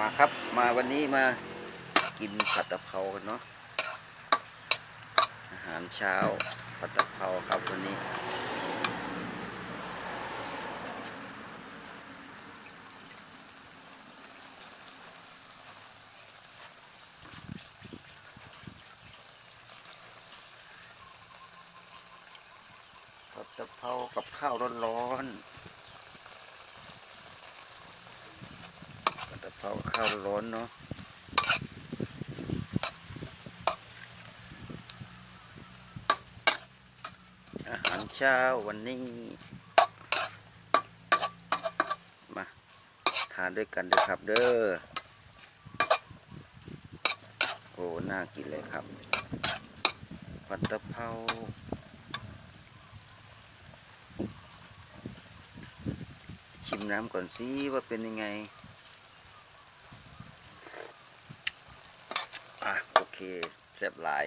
มาครับมาวันนี้มากินผัดกะเพรากันเนาะอาหารเช้าผัดกะเพราครับวันนี้ ผัดกะเพรากับข้าวร้อนๆผัดกะ เพราข้าวร้อนเนาะอาหารเช้าวันนี้ มา ทานด้วยกันด้วยครับเด้อโอ้ น่ากินเลยครับผัดกะเพราชิมน้ำก่อนสิว่าเป็นยังไง อะโอเคแซ่บหลาย